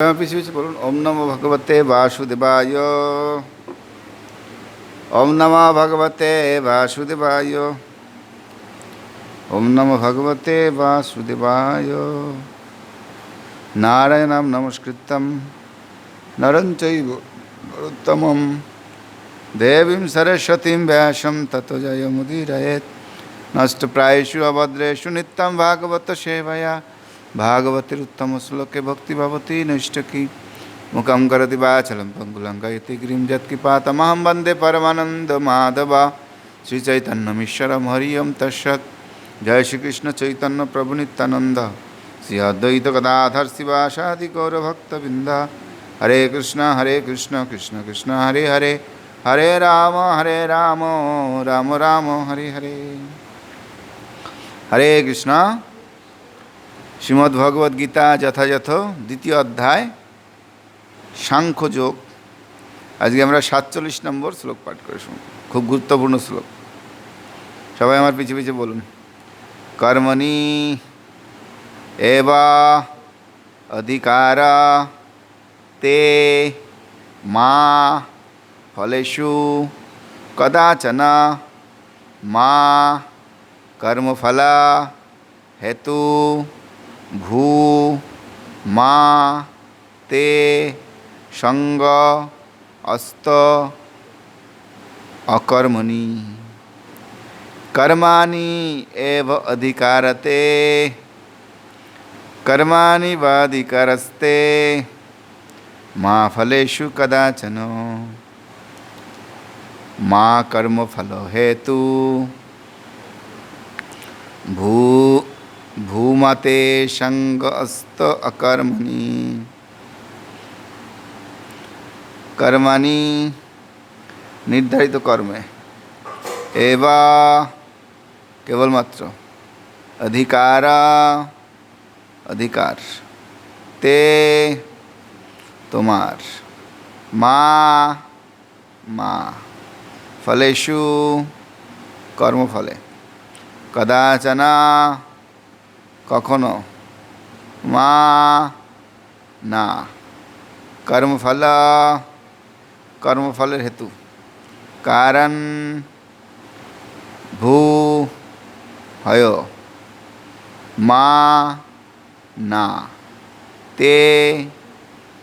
পিছিয়ে পিছিয়ে বলুন ওম নমো ভগবতে বাসুদেবায় ওম নমো ভগবতে বাসুদেবায় ওম নমো ভগবতে বাসুদেবায় নারায়ণম নমস্কৃতম নরং চৈব নরোত্তমম দেবীং সরস্বতীং ব্যাসম ততো জয়মুদীরয়েৎ নষ্টপ্রায়েষু অভদ্রেষু নিত্যং ভাগবত সেবয়া ভাগবতীর উত্তম শ্লোকে ভক্তি ভবতি নৈষ্টকী মুখম করতি বাচলম পঙ্গুলঙ্কয়তি গিরিম যৎকিপাতমহম বন্দে পরমানন্দ মাধবা শ্রীচৈতন্যমীশ্বরম হরিয়ম তৎসৎ জয় শ্রীকৃষ্ণ চৈতন্য প্রভু নিত্যানন্দ শ্রী অদ্বৈত গদাধর শিবাসাদি গৌরভক্তবৃন্দ হরে কৃষ্ণ হরে কৃষ্ণ কৃষ্ণ কৃষ্ণ হরে হরে হরে রাম গীতা যথাযথ, দ্বিতীয় অধ্যায়, সাংখ্যযোগ। আজকে আমরা সাতচল্লিশ নম্বর শ্লোক পাঠ করে শুনব। খুব গুরুত্বপূর্ণ শ্লোক। সবাই আমার পিছিয়ে পিছিয়ে বলুন। কর্মণি এবা অধিকার তে মা ফলেষু কদাচন মা কর্মফলা হেতু भू, मा, ते संग अस्त, अकर्मणि। कर्माणि एव अधिकारते। कर्माणि वाधिकारस्ते। मा फलेषु कदाचन। मा कर्मफल हेतु। भू ভূমতে সঙ্গ অস্ত অকর্মণি। কর্মাণি, নির্ধারিত কর্মে। এবা, কেবলমাত্র। অধিকার অধিকার। তে, তোমার। মা মা। ফলেষু, কর্মফলে। কদাচনা কখনো। মা, না। কর্মফল, কর্মফলের হেতু। কারণ, ভূ, হয়। মা, না। তে,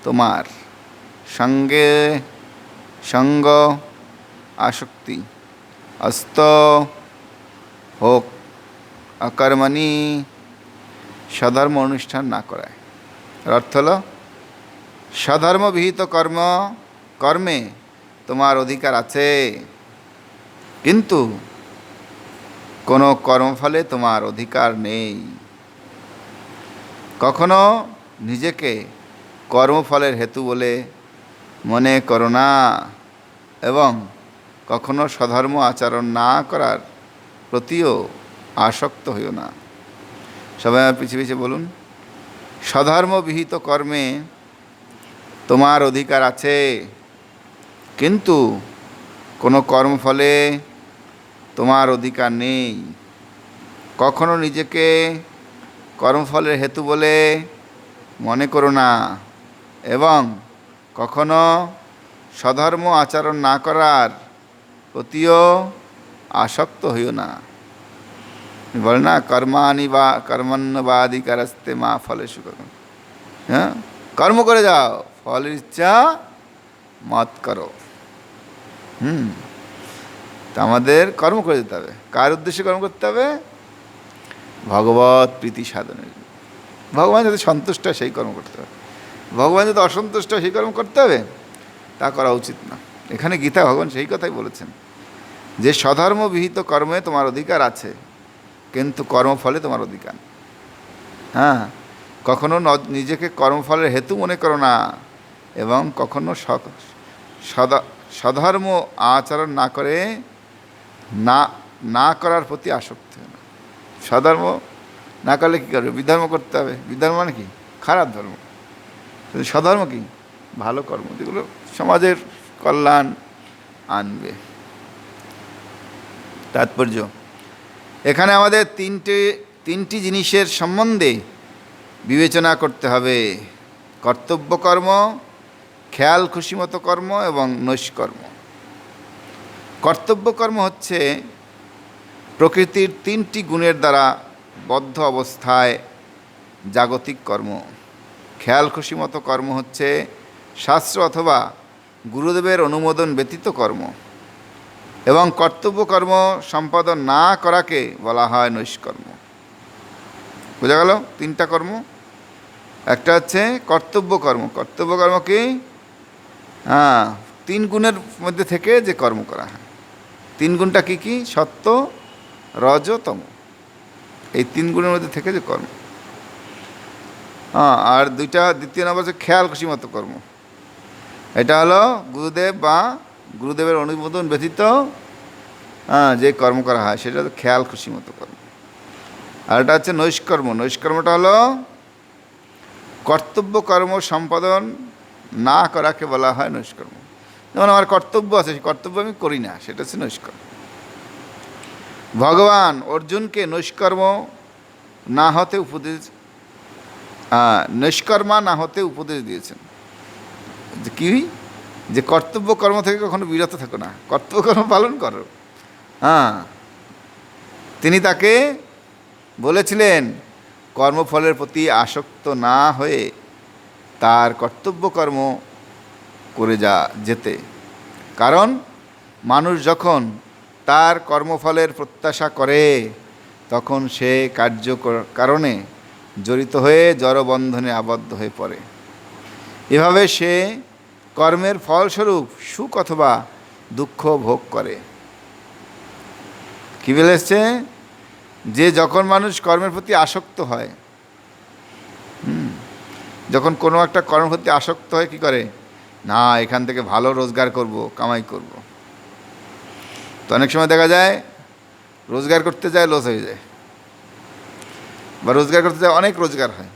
তোমার। সঙ্গে, সঙ্গ, আসক্তি। অস্ত, হোক। অকর্মণি সধর্ম অনুষ্ঠান না করায়। অর্থ হল স্বধর্মবিহিত কর্ম, কর্মে তোমার অধিকার আছে। কিন্তু কোনো কর্মফলে তোমার অধিকার নেই। কখনো নিজেকে কর্মফলের হেতু বলে মনে করো না এবং কখনো স্বধর্ম আচরণ না করার প্রতিও আসক্ত হইও না। সবাই আমার পিছিয়ে পিছিয়ে বলুন। স্বধর্মবিহিত কর্মে তোমার অধিকার আছে, কিন্তু কোনো কর্মফলে তোমার অধিকার নেই। কখনো নিজেকে কর্মফলের হেতু বলে মনে করো না, এবং কখনো স্বধর্ম আচরণ না করার প্রতিও আসক্ত হইও না। বলে না কর্মানি বা কর্মণ্যবাধিকারস্তে মা ফলে সুখ হ্যাঁ? কর্ম করে যাও, ফলের ইচ্ছা মত করো। হুম? তা আমাদের কর্ম করে যেতে হবে। কার উদ্দেশ্যে কর্ম করতে হবে? ভগবত প্রীতি সাধনের। ভগবান যাতে সন্তুষ্ট সেই কর্ম করতে হবে। ভগবান যাতে অসন্তুষ্ট সেই কর্ম করতে হবে? তা করা উচিত না। এখানে গীতা ভগবান সেই কথাই বলেছেন। যে স্বধর্মবিহিত কর্মে তোমার অধিকার আছে কিন্তু কর্মফলে তোমার অধিকার। হ্যাঁ কখনো নিজেকে কর্মফলের হেতু মনে করো না এবং কখনো সদা- সধর্ম আচরণ না করে না না করার প্রতি আসক্ত সধর্ম না করলে কী করবে? বিধর্ম করতে হবে। বিধর্ম মানে কি? খারাপ ধর্ম। সধর্ম কি? ভালো কর্ম। যেগুলো সমাজের কল্যাণ আনবে। তাৎপর্য এখানে আমাদের তিনটে, তিনটি জিনিসের সম্বন্ধে বিবেচনা করতে হবে। কর্তব্য কর্ম, খেয়াল খুশিমতো কর্ম এবং নৈষ্কর্ম কর্তব্য কর্ম হচ্ছে প্রকৃতির তিনটি গুণের দ্বারা বদ্ধ অবস্থায় জাগতিক কর্ম। খেয়াল খুশিমতো কর্ম হচ্ছে শাস্ত্র অথবা গুরুদেবের অনুমোদন ব্যতীত কর্ম। এবং কর্তব্যকর্ম সম্পাদন না করাকে বলা হয় নৈষ্কর্ম। বোঝা গেল? তিনটা কর্ম। একটা হচ্ছে কর্তব্যকর্ম কর্তব্যকর্ম কি? হ্যাঁ তিন গুণের মধ্যে থেকে যে কর্ম করা হয়। তিন গুণটা কি কি? সত্য রজতম এই তিন গুণের মধ্যে থেকে যে কর্ম। হ্যাঁ আর দুইটা, দ্বিতীয় নম্বর হচ্ছে খেয়াল খুশি মতো কর্ম। এটা হলো গুরুদেব বা গুরুদেবের অনুমোদন ব্যতীত হ্যাঁ যে কর্ম করা হয়, সেটা খেয়াল খুশি মতো কর্ম আর এটা হচ্ছে নৈষ্কর্ম। নৈষ্কর্মটা হলো কর্তব্য, কর্ম, সম্পাদন না করাকে বলা হয় নৈষ্কর্ম। যেমন আমার কর্তব্য আছে, সেই কর্তব্য আমি করি না, সেটা হচ্ছে নৈষ্কর্ম। ভগবান অর্জুনকে নৈষ্কর্ম না হতে উপদেশ নৈষ্কর্মা না হতে উপদেশ দিয়েছেন। কি? যে কর্তব্য কর্ম থেকে কখনো বিরত থাকো না। কর্তব্য কর্ম পালন করো। হ্যাঁ। তিনি তাকে বলেছিলেন, কর্মফলের প্রতি আসক্ত না হয়ে তার কর্তব্য কর্ম করে যা যেতে। কারণ মানুষ যখন তার কর্মফলের প্রত্যাশা করে, তখন সে কার্য কারণে জড়িত হয়ে জড়বন্ধনে আবদ্ধ হয়ে পড়ে। এভাবে সে কর্মের ফলস্বরূপ সুখ অথবা দুঃখ ভোগ করে। কি বলেছে যে যখন মানুষ কর্মের প্রতি আসক্ত হয় যখন কোনো একটা কর্মের প্রতি আসক্ত হয় কি করে? না, এখান থেকে ভালো রোজগার করব, কামাই করব। তো অনেক সময় দেখা যায়, রোজগার করতে যায়, লস হয়ে যায়। বা রোজগার করতে যায়, অনেক রোজগার হয়।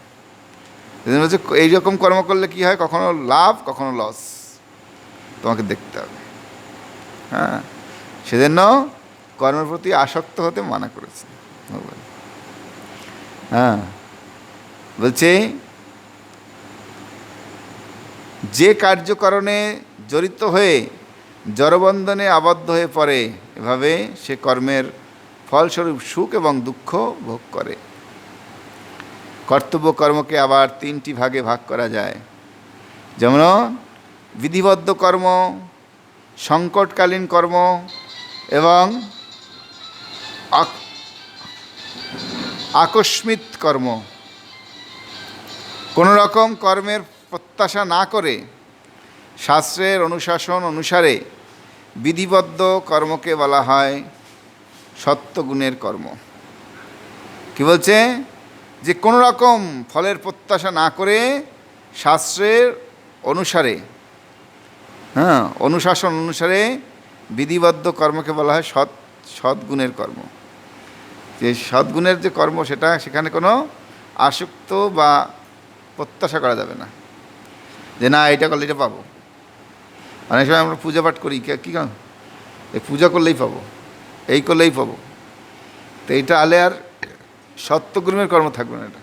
হচ্ছে এইরকম কর্ম করলে কি হয়? কখনো লাভ, কখনো লস তোমাকে দেখতে হবে। হ্যাঁ? সেজন্য কর্মের প্রতি আসক্ত হতে মানা করেছে। হ্যাঁ? বলছে, যে কার্যকরণে জড়িত হয়ে জড়বন্ধনে আবদ্ধ হয়ে পড়ে, এভাবে সে কর্মের ফলস্বরূপ সুখ এবং দুঃখ ভোগ করে। কর্তব্য কর্মকে আবার তিনটি ভাগে ভাগ করা যায়। যেমন, বিধিবদ্ধ কর্ম, সংকটকালীন কর্ম এবং আক- আকস্মিক কর্ম। কোনো রকম কর্মের প্রত্যাশা না করে শাস্ত্রের অনুশাসন অনুসারে বিধিবদ্ধ কর্মকে বলা হয় সত্যগুণের কর্ম। কি বলছে? যে কোনো রকম ফলের প্রত্যাশা না করে শাস্ত্রের অনুসারে হ্যাঁ অনুশাসন অনুসারে বিধিবদ্ধ কর্মকে বলা হয় সৎ, সদ্গুণের কর্ম। যে সদ্গুণের যে কর্ম, সেটা সেখানে কোনো আসক্ত বা প্রত্যাশা করা যাবে না। যে না, এটা করলে এটা পাবো। অনেক সময় আমরা পূজা পাঠ করি, কে- কারণ? এই পূজা করলেই পাবো, এই করলেই পাবো। তো এইটা আলে আর সত্যগুণের কর্ম থাকবে না এটা।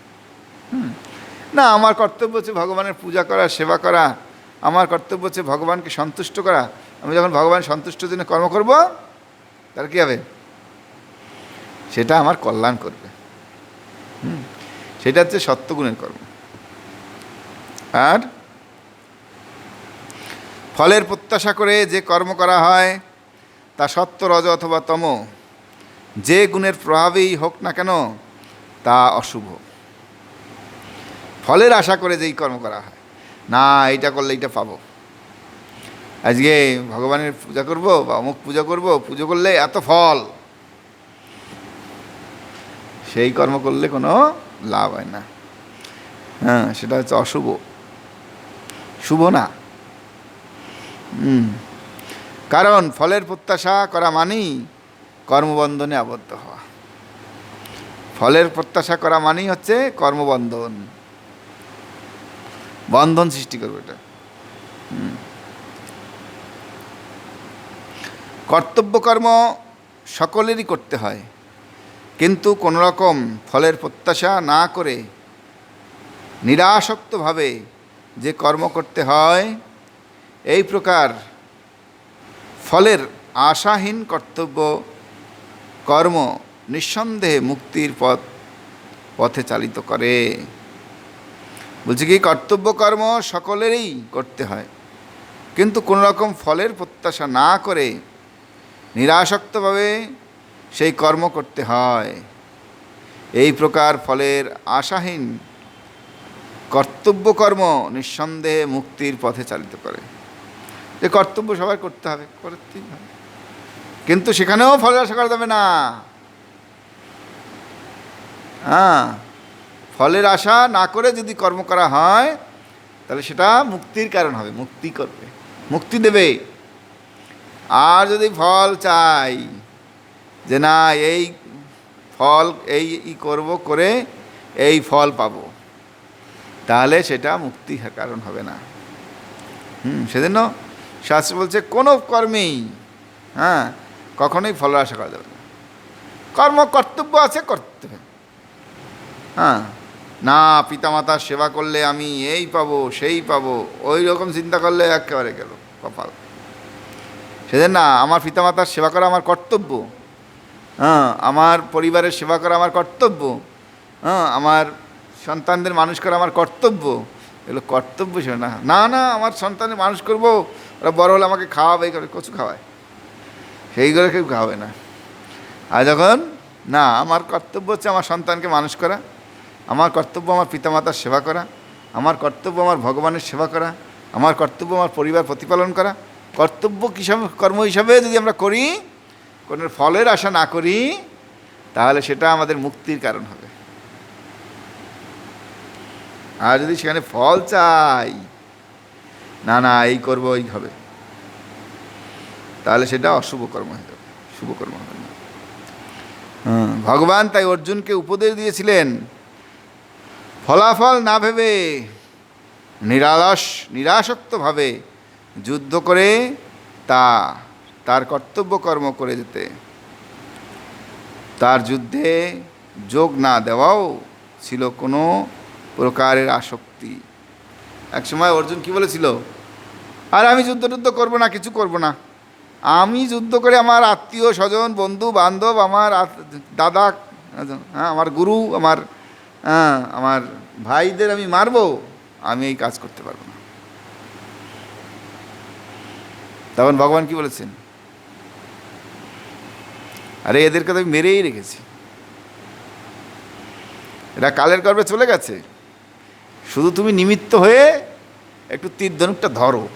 না, আমার কর্তব্য হচ্ছে ভগবানের পূজা করা, সেবা করা। আমার কর্তব্য হচ্ছে ভগবানকে সন্তুষ্ট করা। আমি যখন ভগবান সন্তুষ্টের জন্য কর্ম করব তার কী হবে? সেটা আমার কল্যাণ করবে। সেটা হচ্ছে সত্যগুণের কর্ম। আর ফলের প্রত্যাশা করে যে কর্ম করা হয়, তা সত্য, রজ অথবা তম। যে গুণের প্রভাবেই হোক না কেন তা অশুভ। ফলের আশা করে যেই কর্ম করা হয়। না এটা করলে এটা পাবো। আজকে ভগবানের পূজা করব বা অমুক পূজা করব, পুজো করলে এত ফল। সেই কর্ম করলে কোনো লাভ হয় না। হ্যাঁ সেটা হচ্ছে অশুভ। শুভ না। কারণ ফলের প্রত্যাশা করা মানেই কর্মবন্ধনে আবদ্ধ হওয়া। ফলের প্রত্যাশা করা মানেই হচ্ছে কর্মবন্ধন। বন্ধন সৃষ্টি করবে এটা। হুম। কর্তব্য কর্ম সকলেরই করতে হয়। কিন্তু কোনো রকম ফলের প্রত্যাশা না করে নিরাসক্তভাবে যে কর্ম করতে হয়, এই প্রকার ফলের আশাহীন কর্তব্য কর্ম নিঃসন্দেহে মুক্তির পথ, পথে চালিত করে। বলছে কি, কর্তব্য কর্ম সকলেরই করতে হয়। কিন্তু কোনো রকম ফলের প্রত্যাশা না করে নিরাসক্তভাবে সেই কর্ম করতে হয়। এই প্রকার ফলের আশাহীন কর্তব্য কর্ম নিঃসন্দেহে মুক্তির পথে চালিত করে। যে কর্তব্য সবাই করতে হবে, করতেই হবে। কিন্তু সেখানেও ফলের আশা করা যাবে না। হ্যাঁ ফলের আশা না করে যদি কর্ম করা হয়, তাহলে সেটা মুক্তির কারণ হবে, মুক্তি করবে, মুক্তি দেবে। আর যদি ফল চাই যে না, এই ফল, এই ই করব করে এই ফল পাব, তাহলে সেটা মুক্তি কারণ হবে না। হুম, সেজন্য শাস্ত্র বলছে, কোনো কর্মেই হ্যাঁ কখনোই ফলের আশা করা যাবে না। কর্ম কর্তব্য আছে, করতে হবে। হ্যাঁ। না পিতামাতার সেবা করলে আমি এই পাবো, সেই পাবো। ওই রকম চিন্তা করলে একেবারে গেল, কপাল। সেদিন না, আমার পিতামাতার সেবা করা আমার কর্তব্য। হ্যাঁ আমার পরিবারের সেবা করা আমার কর্তব্য। হ্যাঁ আমার সন্তানদের মানুষ করা আমার কর্তব্য। এগুলো কর্তব্য ছিল না। না না, আমার সন্তানের মানুষ করব, ওরা বড় হলে আমাকে খাওয়াবে, এই করে কচু খাওয়ায়। সেইগুলো কেউ খাওয়াবে না। আর যখন, না, আমার কর্তব্য হচ্ছে আমার সন্তানকে মানুষ করা। আমার কর্তব্য আমার পিতামাতার সেবা করা, আমার কর্তব্য আমার ভগবানের সেবা করা, আমার কর্তব্য আমার পরিবার প্রতিপালন করা। কর্তব্য হিসাবে কর্ম হিসাবে যদি আমরা করি, কোনো ফলের আশা না করি, তাহলে সেটা আমাদের মুক্তির কারণ হবে। আর যদি সেখানে ফল চাই, না না, এই করব, এই হবে, তাহলে সেটা অশুভ কর্ম হয়ে যাবে, শুভ কর্ম হবে না। ভগবান তাই অর্জুনকে উপদেশ দিয়েছিলেন ফলাফল না ভেবে, নিরালস নিরাসক্তভাবে যুদ্ধ করে তা, তার কর্তব্য কর্ম করে যেতে তার যুদ্ধে যোগ না দেওয়াও ছিল কোনো প্রকারের আসক্তি। একসময় অর্জুন কি বলেছিল? আর, আমি যুদ্ধ টুদ্ধ করব না, কিছু করব না। আমি যুদ্ধ করে আমার আত্মীয় স্বজন বন্ধু বান্ধব আমার দাদা হ্যাঁ আমার গুরু, আমার হ্যাঁ আমার ভাইদের আমি মারবো, আমি এই কাজ করতে পারব না। তখন ভগবান কি বলেছেন? আরে, এদেরকে তো আমি মেরেই রেখেছি। এরা কালের গর্ভে চলে গেছে। শুধু তুমি নিমিত্ত হয়ে একটু তীর ধনুকটা ধরো।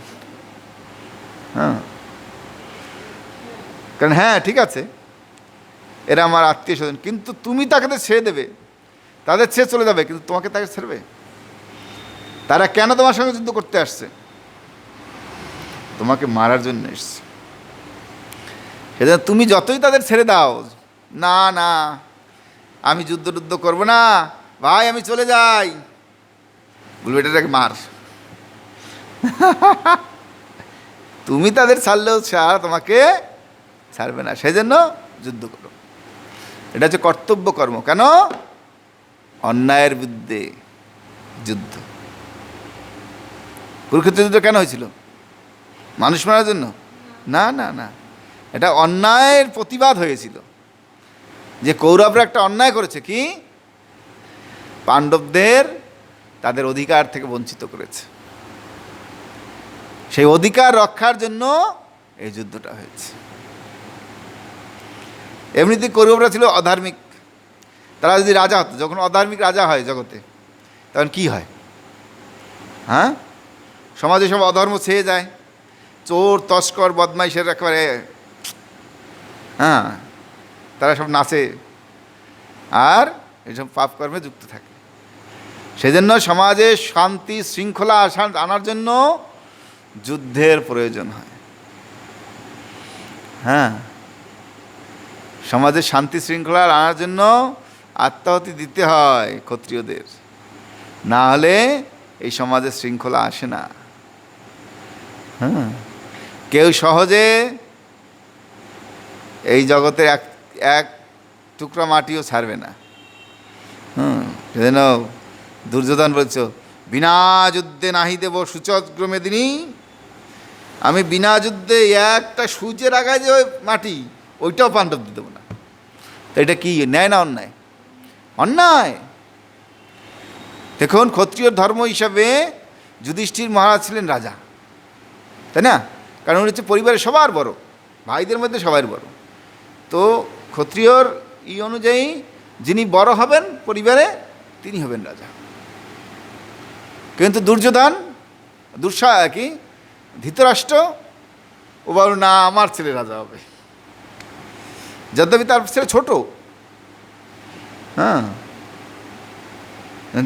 হ্যাঁ। কারণ হ্যাঁ ঠিক আছে। এরা আমার আত্মীয় স্বজন, কিন্তু তুমি তাকে তো ছেড়ে দেবে। তাদের ছেড়ে চলে যাবে, কিন্তু তোমাকে তাকে ছেড়বে। তারা কেন তোমার সঙ্গে যুদ্ধ করতে আসছে? তোমাকে মারার জন্য এসছে। সেজন্য তুমি যতই তাদের ছেড়ে দাও, না না, আমি যুদ্ধ টুদ্ধ করব না, ভাই, আমি চলে যাই। বলবে এটাকে মার। তুমি তাদের ছাড়লেও ছাড় তোমাকে ছাড়বে না। সেজন্য যুদ্ধ করো। এটা হচ্ছে কর্তব্য কর্ম। কেন? অন্যায়ের বিরুদ্ধে যুদ্ধ। কুরুক্ষেত্র যুদ্ধ কেন হয়েছিল? মানুষ মারার জন্য? না না না। এটা অন্যায়ের প্রতিবাদ হয়েছিল। যে কৌরবরা একটা অন্যায় করেছে কি? পাণ্ডবদের তাদের অধিকার থেকে বঞ্চিত করেছে। সেই অধিকার রক্ষার জন্য এই যুদ্ধটা হয়েছে। এমনিতে কৌরবরা ছিল অধার্মিক তারা যদি রাজা হতো, যখন অধার্মিক রাজা হয় জগতে, তখন কি হয়? হ্যাঁ? সমাজে সব অধর্ম ছেয়ে যায়। চোর, তস্কর, বদমাইশের একেবারে হ্যাঁ তারা সব নাচে। আর এইসব পাপকর্মে যুক্ত থাকে। সেজন্য সমাজে শান্তি, শৃঙ্খলা আনার জন্য যুদ্ধের প্রয়োজন হয়। হ্যাঁ? সমাজে শান্তি, শৃঙ্খলা আনার জন্য আত্মাহতি দিতে হয় ক্ষত্রিয়দের। না হলে এই সমাজে শৃঙ্খলা আসে না। হ্যাঁ? কেউ সহজে এই জগতের এক এক টুকরা মাটিও ছাড়বে না। হুম সেজন্য দুর্যোধন বলছ, বিনা যুদ্ধে নাহি দেব সূচগ্র মেদিনী আমি বিনা যুদ্ধে একটা সূচের আগায় যে মাটি, ওইটাও পাণ্ডব দেবো না। এটা কি, ন্যায় না অন্যায়? অন্যায়। দেখুন, ক্ষত্রিয় ধর্ম হিসাবে যুধিষ্ঠির মহারাজ ছিলেন রাজা, তাই না? কারণ হচ্ছে পরিবারের সবার বড়, ভাইদের মধ্যে সবার বড়। তো ক্ষত্রিয়র ই অনুযায়ী যিনি বড় হবেন পরিবারে, তিনি হবেন রাজা। কিন্তু দুর্যোধন, দুঃসা, কি? ধৃতরাষ্ট্র, ও বল না, আমার ছেলে রাজা হবে। যদ্যপি তার ছেলে ছোট হ্যাঁ।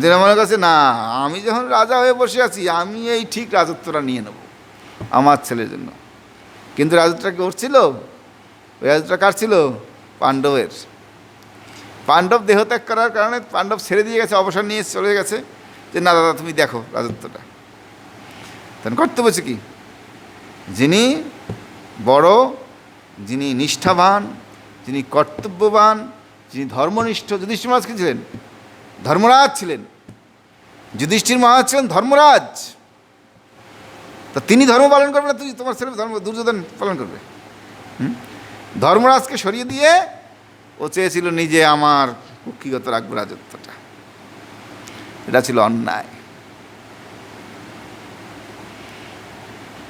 তিনি মনে করছে না, আমি যখন রাজা হয়ে বসে আছি, আমি এই ঠিক রাজত্বটা নিয়ে নেব আমার ছেলের জন্য। কিন্তু রাজত্বটা কি ছিল? ওই রাজত্বটা কার ছিল? পাণ্ডবের। পাণ্ডব দেহত্যাগ করার কারণে পাণ্ডব ছেড়ে দিয়ে গেছে, অবসর নিয়ে চলে গেছে। যে, না, দাদা, তুমি দেখো রাজত্বটা। তখন কর্তব্য হচ্ছে কি? যিনি বড়, যিনি নিষ্ঠাবান, যিনি কর্তব্যবান যিনি ধর্মনিষ্ঠ যুধিষ্ঠির মহারাজ ছিলেন, ধর্মরাজ ছিলেন, যুধিষ্ঠির মহারাজ ছিলেন ধর্মরাজ। তা তিনি ধর্ম পালন করবে না, তুই তোমার ছেলে ধর্ম, দুর্যোধন পালন করবে? ধর্মরাজকে সরিয়ে দিয়ে ও চেয়েছিল নিজে আমার কুক্ষিগত রাখব রাজত্বটা। এটা ছিল অন্যায়।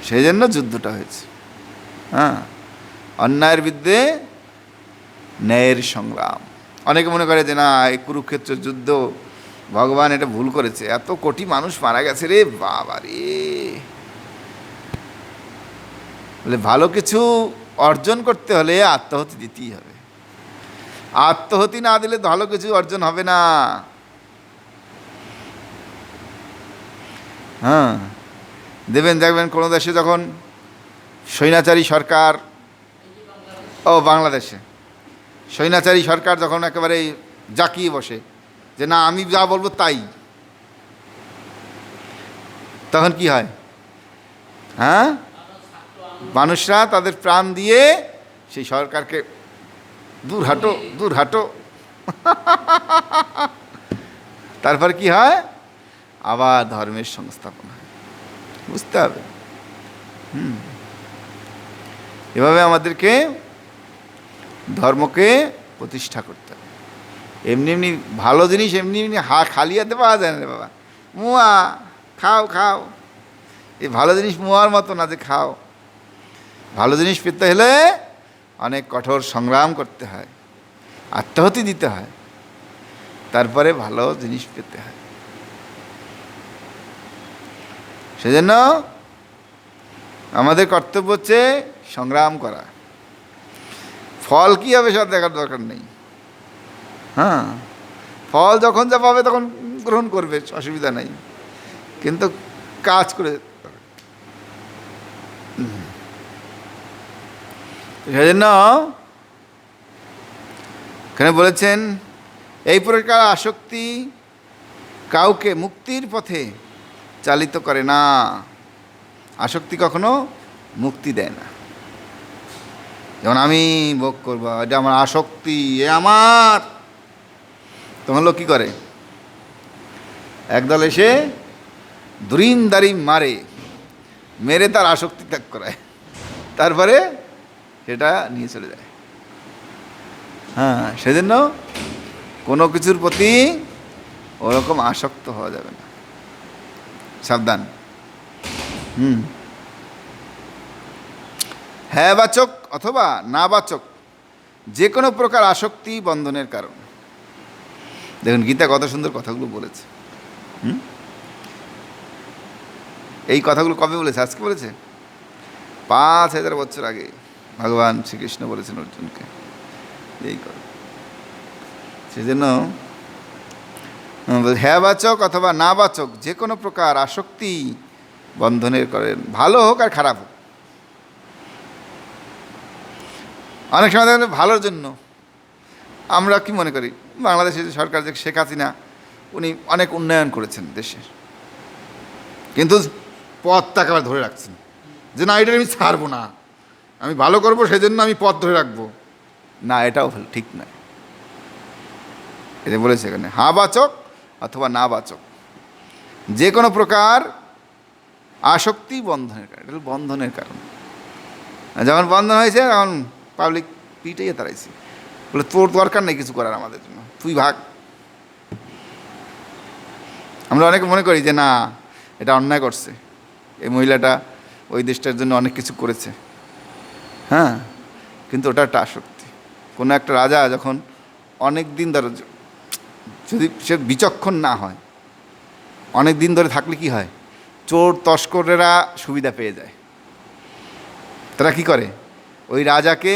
সেই জন্য যুদ্ধটা হয়েছে। হ্যাঁ? অন্যায়ের বিরুদ্ধে ন্যায়ের সংগ্রাম। অনেকে মনে করে যে, না, এই কুরুক্ষেত্র যুদ্ধ, ভগবান এটা ভুল করেছে। এত কোটি মানুষ মারা গেছে রে, বাবা রে। বলে, ভালো কিছু অর্জন করতে হলে আত্মহতি দিতেই হবে। আত্মহতি না দিলে ভালো কিছু অর্জন হবে না। হ্যাঁ দেবেন, দেখবেন কোনো দেশে যখন স্বৈরাচারী সরকার, ও বাংলাদেশে স্বৈরাচারী সরকার যখন একেবারে জাকিয়ে বসে যে না, আমি যা বলব তাই, তখন কি হয়? হ্যাঁ? মানুষরা তাদের প্রাণ দিয়ে সেই সরকারকে দূর হাঁটো দূর হাঁটো তারপর কি হয়? আবার ধর্মের সংস্থাপন বুঝতে হবে। হুম। এভাবে আমাদেরকে ধর্মকে প্রতিষ্ঠা করতে হবে। এমনি এমনি ভালো জিনিস এমনি এমনি হা, খালি হাতে পাওয়া যায় না রে বাবা। মুয়া, খাও খাও। এই ভালো জিনিস মুয়ার মতো না যে খাও। ভালো জিনিস পেতে হলে অনেক কঠোর সংগ্রাম করতে হয় আত্মাহতি দিতে হয়, তারপরে ভালো জিনিস পেতে হয়। সেজন্য আমাদের কর্তব্য হচ্ছে সংগ্রাম করা। ফল কী হবে সব দেখার দরকার নেই। হ্যাঁ ফল যখন যা পাবে তখন গ্রহণ করবে, অসুবিধা নেই। কিন্তু কাজ করে। সেজন্য এখানে বলেছেন, এই প্রকার আসক্তি কাউকে মুক্তির পথে চালিত করে না। আসক্তি কখনো মুক্তি দেয় না। যেমন আমি ভোগ করব, এটা আমার আসক্তি, এ আমার। তখন লোক কী করে? একদল এসে দুরিন দারিম মারে, মেরে তার আসক্তি ত্যাগ করায়। তারপরে সেটা নিয়ে চলে যায়। হ্যাঁ সেজন্য কোনো কিছুর প্রতি ওরকম আসক্ত হওয়া যাবে না। সাবধান। হুম। হ্যাঁ বাচক। অথবা না বাচক যে কোনো প্রকার আসক্তি বন্ধনের কারণ। দেখুন, গীতা কত সুন্দর কথাগুলো বলেছে। এই কথাগুলো কবে বলেছে? আজকে বলেছে? পাঁচ হাজার বছর আগে ভগবান শ্রীকৃষ্ণ বলেছেন অর্জুনকে। এই কথা। সেজন্য হ্যাঁ বাচক অথবা না বাচক যে কোনো প্রকার আসক্তি বন্ধনের করেন ভালো হোক আর খারাপ হোক। অনেক সময় দেখেন ভালোর জন্য। আমরা কি মনে করি? বাংলাদেশের সরকার যে শেখ হাসিনা, উনি অনেক উন্নয়ন করেছেন দেশের। কিন্তু পথটা আবার ধরে রাখছেন। যে না, এটা আমি ছাড়বো না। আমি ভালো করব, সেজন্য আমি পথ ধরে রাখব। না, এটাও ঠিক নয়। এটা বলেছে এখানে, হা বাচক অথবা না বাচক। যে কোনো প্রকার আসক্তি বন্ধনের কারণ, এটা বন্ধনের কারণ। যখন বন্ধন হয়েছে, তখন পাবলিক পিটাইয়ে দাঁড়াইছি। বলে, তোর দরকার নেই কিছু করার আমাদের জন্য। তুই ভাগ। আমরা অনেকে মনে করি যে, না, এটা অন্যায় করছে। এই মহিলাটা ওই দেশটার জন্য অনেক কিছু করেছে। হ্যাঁ কিন্তু ওটা একটা আসক্তি। কোনো একটা রাজা যখন অনেক দিন ধরে যদি সে বিচক্ষণ না হয়, অনেক দিন ধরে থাকলে কি হয়? চোর তস্করেরা সুবিধা পেয়ে যায়। তারা কি করে? ওই রাজাকে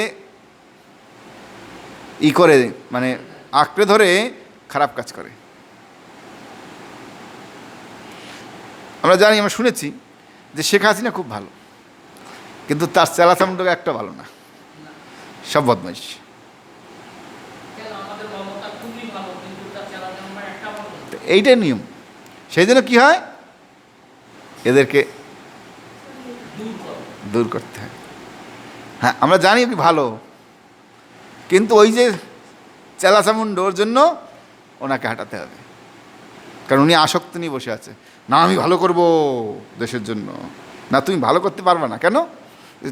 ই করে মানে আঁকড়ে ধরে খারাপ কাজ করে। আমরা জানি আমরা শুনেছি যে শেখ হাসিনা খুব ভালো কিন্তু তার চালাচামুন্ডা একটা ভালো না। সব বদমাইশ। কেন? আমাদের মমতা খুবই ভালো কিন্তু তার চালাতে আমরা একটা ভালো না। তো এইটাই নিয়ম। সেই জন্য কী হয়? এদেরকে দূর করতে হয়। হ্যাঁ আমরা জানি কি ভালো। কিন্তু ওই যে চেলাচামুন্ড ওর জন্য ওনাকে হাঁটাতে হবে। কারণ উনি আসক্ত নিয়ে বসে আছে। না, আমি ভালো করব দেশের জন্য। না, তুমি ভালো করতে পারবে না। কেন?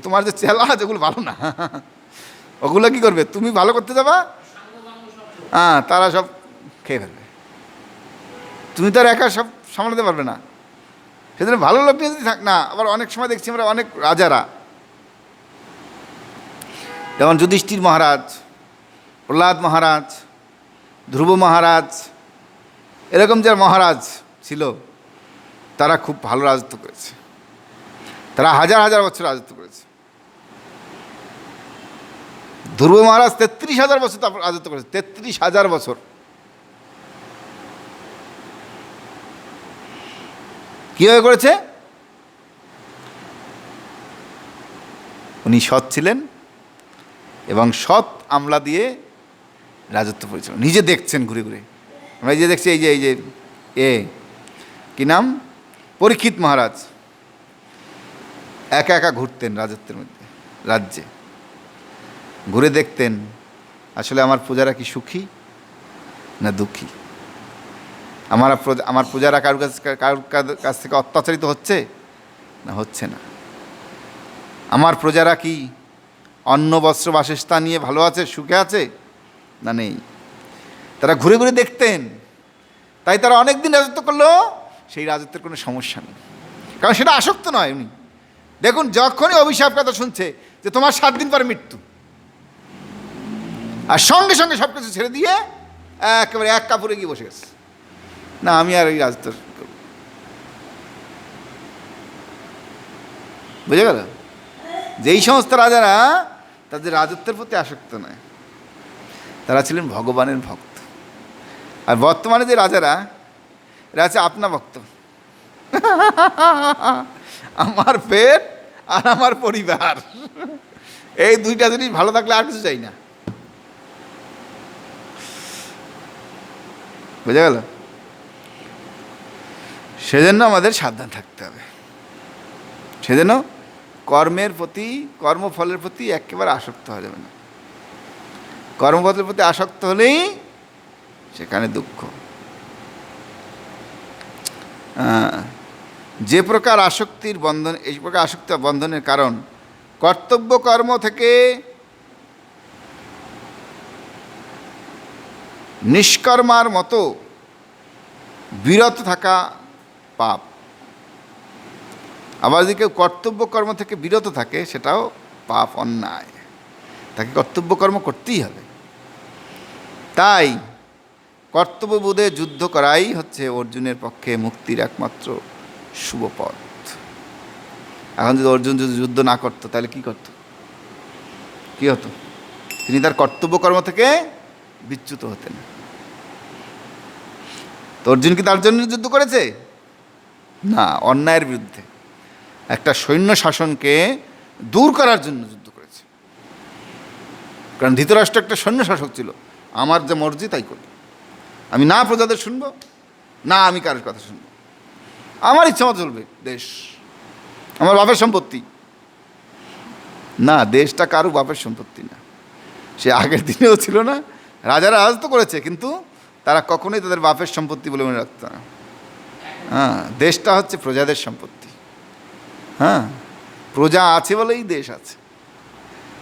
তোমার যে চেলা, যেগুলো ভালো না। ওগুলো কি করবে? তুমি ভালো করতে যাবা? হ্যাঁ তারা সব খেয়ে ফেলবে। তুমি তো আর একা সব সামলাতে পারবে না। সেজন্য ভালো লোক যদি থাক, না, আবার অনেক সময় দেখছি আমরা অনেক রাজারা। যেমন যুধিষ্ঠির মহারাজ, প্রহ্লাদ মহারাজ, ধ্রুব মহারাজ, এরকম যারা মহারাজ ছিল, তারা খুব ভালো রাজত্ব করেছে। তারা হাজার হাজার বছর রাজত্ব করেছে। ধ্রুব মহারাজ তেত্রিশ হাজার বছর তারপর রাজত্ব করেছে, তেত্রিশ হাজার বছর। কীভাবে করেছে? উনি সৎ ছিলেন এবং সৎ আমলা দিয়ে রাজত্ব পরিচালনা নিজে দেখছেন ঘুরে ঘুরে। আমরা যে দেখছি, এই যে এই যে, এ, কি নাম? পরীক্ষিত মহারাজ। একা একা ঘুরতেন রাজত্বের মধ্যে, রাজ্যে। ঘুরে দেখতেন, আসলে আমার প্রজারা কি সুখী না দুঃখী? আমার আমার প্রজারা কারোর কাছ কারোর কাছ থেকে অত্যাচারিত হচ্ছে না হচ্ছে না? আমার প্রজারা কি অন্ন, বস্ত্র, বাসস্থান নিয়ে ভালো আছে, সুখে আছে? না নেই। তারা ঘুরে ঘুরে দেখতেন। তাই তারা অনেক দিন রাজত্ব করল, সেই রাজত্বের কোনো সমস্যা নেই। কারণ সেটা আসক্ত নয় উনি। দেখুন, যখনই অভিশাপ কথা শুনছে যে তোমার সাত দিন পরে মৃত্যু, আর সঙ্গে সঙ্গে সব কিছু ছেড়ে দিয়ে একেবারে এক কাপড়ে গিয়ে বসে গেছে। না, আমি আর ওই রাজত্ব। বুঝে গেল? যেই সমস্ত রাজারা তাদের রাজত্বের প্রতি আসক্ত নয়। তারা ছিলেন ভগবানের ভক্ত। আর বর্তমানে যে রাজারা, এরা আছে আপনা ভক্ত। আমার পেট আর আমার পরিবার। এই দুইটা জিনিস ভালো থাকলে আর কিছু চাই না। বুঝে গেল? সেজন্য আমাদের সাবধান থাকতে হবে। সেজন্য কর্মের প্রতি, কর্মফলের প্রতি একেবারে আসক্ত হওয়া যাবে না। কর্মফলের প্রতি আসক্ত হলেই সেখানে দুঃখ। যে প্রকার আসক্তির বন্ধন, এই প্রকার আসক্তি বন্ধনের কারণ, কর্তব্য কর্ম থেকে নিষ্কর্মার মতো বিরত থাকা পাপ। আবার যদি কেউ কর্তব্য কর্ম থেকে বিরত থাকে, সেটাও পাপ অন্যায়। তাকে কর্তব্য কর্ম করতেই হবে। তাই কর্তব্যবোধে যুদ্ধ করাই হচ্ছে অর্জুনের পক্ষে মুক্তির একমাত্র শুভ পথ। এখন যদি অর্জুন যদি যুদ্ধ না করতো, তাহলে কি করতো? কি হতো? তিনি তার কর্তব্য কর্ম থেকে বিচ্যুত হতেন। তো অর্জুন কি তার জন্য যুদ্ধ করেছে? না, অন্যায়ের বিরুদ্ধে। একটা সৈন্য শাসনকে দূর করার জন্য যুদ্ধ করেছে। কারণ ধৃতরাষ্ট্র একটা সৈন্য শাসক ছিল। আমার যে মর্জি, তাই করি। আমি না প্রজাদের শুনব, না আমি কারোর কথা শুনব। আমার ইচ্ছা মতো চলবে দেশ। আমার বাপের সম্পত্তি। না, দেশটা কারও বাপের সম্পত্তি না। সে আগের দিনেও ছিল না, রাজারা আজ তো করেছে, কিন্তু তারা কখনোই তাদের বাপের সম্পত্তি বলে মনে রাখতো না। হ্যাঁ দেশটা হচ্ছে প্রজাদের সম্পত্তি। হ্যাঁ প্রজা আছে বলেই দেশ আছে।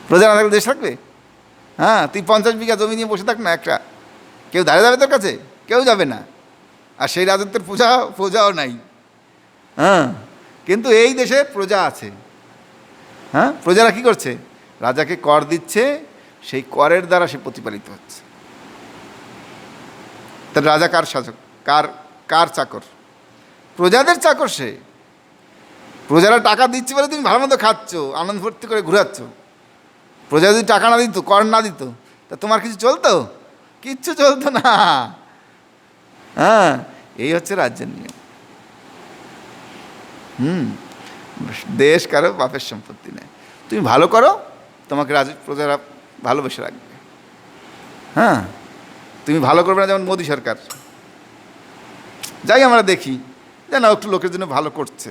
প্রজা না থাকলে দেশ থাকবে? হ্যাঁ তুই পঞ্চাশ বিঘা জমি নিয়ে বসে থাক না একটা। কেউ দাঁড়িয়ে যাবে তোর কাছে? কেউ যাবে না। আর সেই রাজত্বের প্রজা, প্রজাও নাই। হ্যাঁ কিন্তু এই দেশে প্রজা আছে। হ্যাঁ প্রজারা কী করছে? রাজাকে কর দিচ্ছে, সেই করের দ্বারা সে প্রতিপালিত হচ্ছে। তার রাজা কার শাসক? কার কার চাকর? প্রজাদের চাকর সে। প্রজারা টাকা দিচ্ছে বলে তুমি ভালো মতো খাচ্ছ, আনন্দ ভর্তি করে ঘুরাচ্ছ। প্রজা যদি টাকা না দিত, কর না দিত, তা তোমার কিছু চলতো? কিচ্ছু চলতো না। হ্যাঁ এই হচ্ছে রাজ্যের নিয়ম। হুম, দেশ কারও বাপের সম্পত্তি নেই। তুমি ভালো করো, তোমাকে রাজ, প্রজারা ভালোবেসে রাখবে। হ্যাঁ তুমি ভালো করবে না যেমন মোদী সরকার। যাই আমরা দেখি, যেন একটু লোকের জন্য ভালো করছে।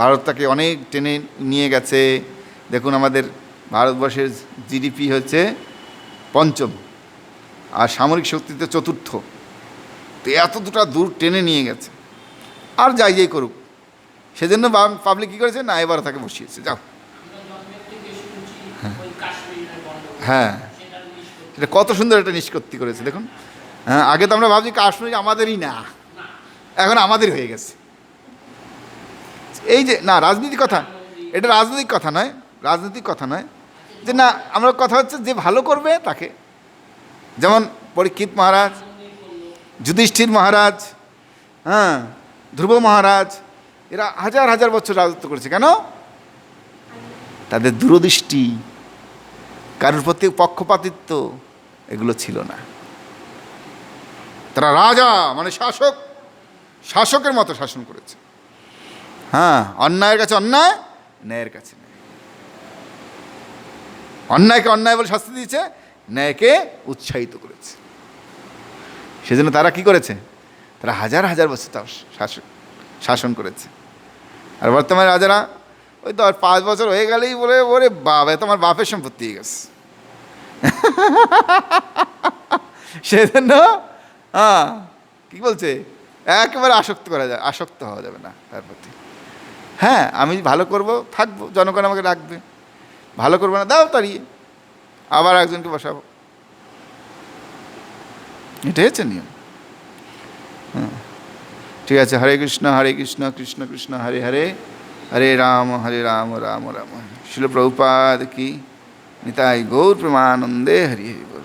ভারত তাকে অনেক টেনে নিয়ে গেছে। দেখুন আমাদের ভারতবর্ষের জিডিপি হচ্ছে পঞ্চম আর সামরিক শক্তিতে চতুর্থ। তো এত দুটা দূর টেনে নিয়ে গেছে। আর যাই যাই করুক, সেজন্য পাবলিক কী করেছে? না এবার তাকে বসিয়েছে। যাও। হ্যাঁ। এটা কত সুন্দর একটা নিষ্পত্তি করেছে, দেখুন। হ্যাঁ আগে তো আমরা ভাবছি কাশ্মীর আমাদেরই না। এখন আমাদের হয়ে গেছে। এই যে, না রাজনীতি কথা, এটা রাজনৈতিক কথা নয়, রাজনৈতিক কথা নয়। যে না, আমরা কথা হচ্ছে যে ভালো করবে তাকে। যেমন পরীক্ষিত মহারাজ, যুধিষ্ঠির মহারাজ হ্যাঁ ধ্রুব মহারাজ, এরা হাজার হাজার বছর রাজত্ব করেছে। কেন? তাদের দূরদৃষ্টি, কারোর প্রতি পক্ষপাতিত্ব, এগুলো ছিল না। তারা রাজা মানে শাসক, শাসকের মতো শাসন করেছে। হ্যাঁ অন্যায়ের কাছে অন্যায়, ন্যায়ের কাছে অন্যায়কে অন্যায় বলে শাস্তি দিয়েছে, ন্যায়কে উৎসাহিত করেছে। সেজন্য তারা কি করেছে? তারা হাজার হাজার বছর তার শাসক শাসন করেছে। আর বর্তমানে রাজারা ওই তো পাঁচ বছর হয়ে গেলেই বলে, ওরে বাবা এ তো আমার বাপের সম্পত্তি হয়ে গেছে। সেজন্য হ্যাঁ কী বলছে? একেবারে আসক্ত করা যায়, আসক্ত হওয়া যাবে না তার প্রতি। হ্যাঁ আমি ভালো করব, থাকব, জনগণ আমাকে রাখবে ভালো করব না, দাও তাড়িয়ে। আবার একজনকে বসাবো। এটাই হচ্ছে নিয়ম। হ্যাঁ। ঠিক আছে, হরে কৃষ্ণ হরে কৃষ্ণ কৃষ্ণ কৃষ্ণ, হরে হরে। হরে রাম হরে রাম রাম রাম শিল প্রভুপাদ কি? নিতাই গৌর প্রেমানন্দে হরি হরি বল।